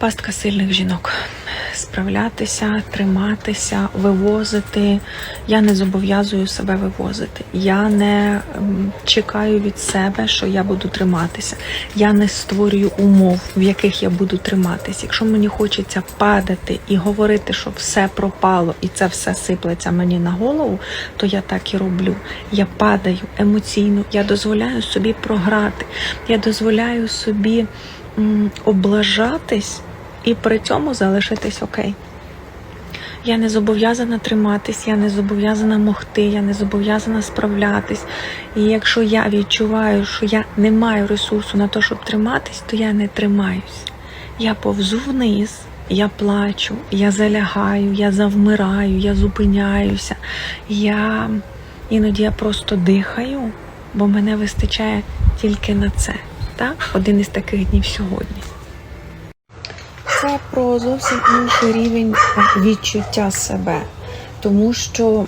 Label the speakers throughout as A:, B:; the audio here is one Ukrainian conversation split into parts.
A: Пастка сильних жінок. Справлятися, триматися, вивозити. Я не зобов'язую себе вивозити. Я не чекаю від себе, що я буду триматися. Я не створюю умов, в яких я буду триматися. Якщо мені хочеться падати і говорити, що все пропало і це все сиплеться мені на голову, то я так і роблю. Я падаю емоційно, я дозволяю собі програти, я дозволяю собі облажатись і при цьому залишитись окей. Я не зобов'язана триматись, я не зобов'язана могти, я не зобов'язана справлятись. І якщо я відчуваю, що я не маю ресурсу на те, щоб триматись, то я не тримаюсь. Я повзу вниз, я плачу, я залягаю, я завмираю, я зупиняюся. Я іноді я просто дихаю, бо мене вистачає тільки на це. Так? Один із таких днів сьогодні. Це про зовсім інший рівень відчуття себе. Тому що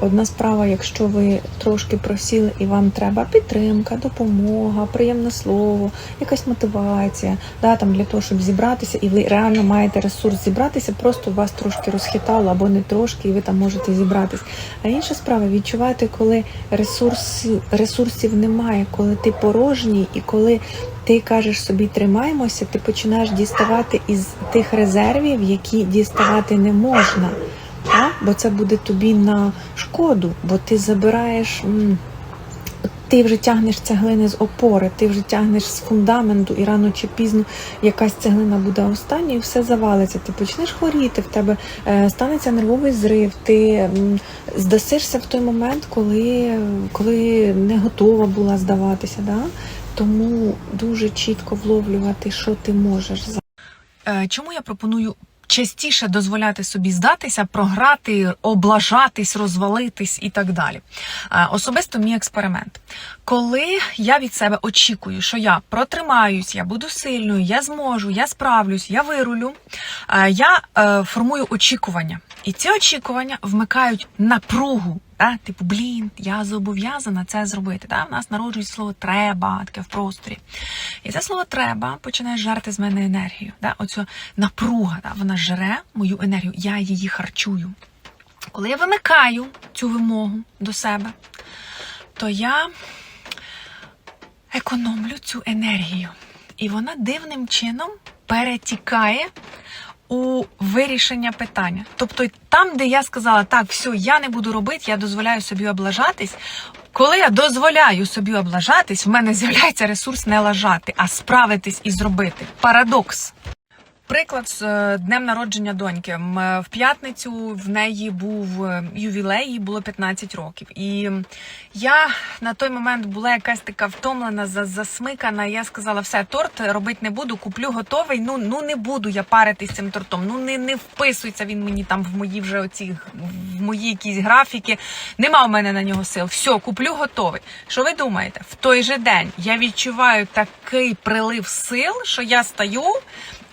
A: одна справа, якщо ви трошки просіли і вам треба підтримка, допомога, приємне слово, якась мотивація, да, там для того, щоб зібратися, і ви реально маєте ресурс зібратися, просто вас трошки розхитало або не трошки, і ви там можете зібратись. А інша справа відчувати, коли ресурсів, ресурсів немає, коли ти порожній, і коли ти кажеш собі тримаємося, ти починаєш діставати із тих резервів, які діставати не можна. Так? Бо це буде тобі на шкоду, бо ти забираєш. Ти вже тягнеш цеглини з опори, ти вже тягнеш з фундаменту, і рано чи пізно якась цеглина буде остання, і все завалиться. Ти почнеш хворіти, в тебе е, станеться нервовий зрив, ти здасишся в той момент, коли, коли не готова була здаватися. Да? Тому дуже чітко вловлювати, що ти можеш
B: Е, Чому я пропоную частіше дозволяти собі здатися, програти, облажатись, розвалитись і так далі? Е, Особисто мій експеримент. Коли я від себе очікую, що я протримаюсь, я буду сильною, я зможу, я справлюсь, я вирулю, е, я е, формую очікування. І ці очікування вмикають напругу. Да? Типу, блін, я зобов'язана це зробити. Да? В нас народжується слово треба таке в просторі. І це слово треба починає жерти з мене енергію. Да? Оцю напруга, да? вона жере мою енергію, я її харчую. Коли я вимикаю цю вимогу до себе, то я економлю цю енергію. І вона дивним чином перетікає у вирішення питання. Тобто, там, де я сказала, так, все, я не буду робити, я дозволяю собі облажатись. Коли я дозволяю собі облажатись, в мене з'являється ресурс не лажати, а справитись і зробити. Парадокс. Приклад з е, днем народження доньки. Е, В п'ятницю в неї був е, ювілей, їй було 15 років. І я на той момент була якась така втомлена, за- засмикана. Я сказала, все, торт робити не буду, куплю готовий. Ну ну не буду я паритись цим тортом. Ну не, не вписується він мені там в мої вже оці в мої якісь графіки. Нема в мене на нього сил. Все, куплю готовий. Що ви думаєте? В той же день я відчуваю такий прилив сил, що я стаю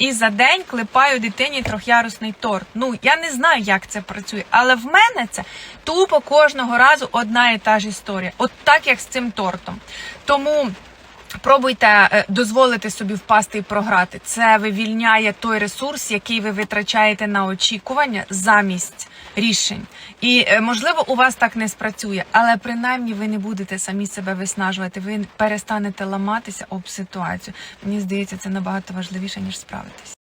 B: і за день клепаю дитині трьохярусний торт. Ну я не знаю, як це працює, але в мене це тупо кожного разу одна і та ж історія. От так як з цим тортом. Тому. Пробуйте е, дозволити собі впасти і програти. Це вивільняє той ресурс, який ви витрачаєте на очікування замість рішень. І е, можливо, у вас так не спрацює, але принаймні ви не будете самі себе виснажувати. Ви перестанете ламатися об ситуацію. Мені здається, це набагато важливіше ніж справитись.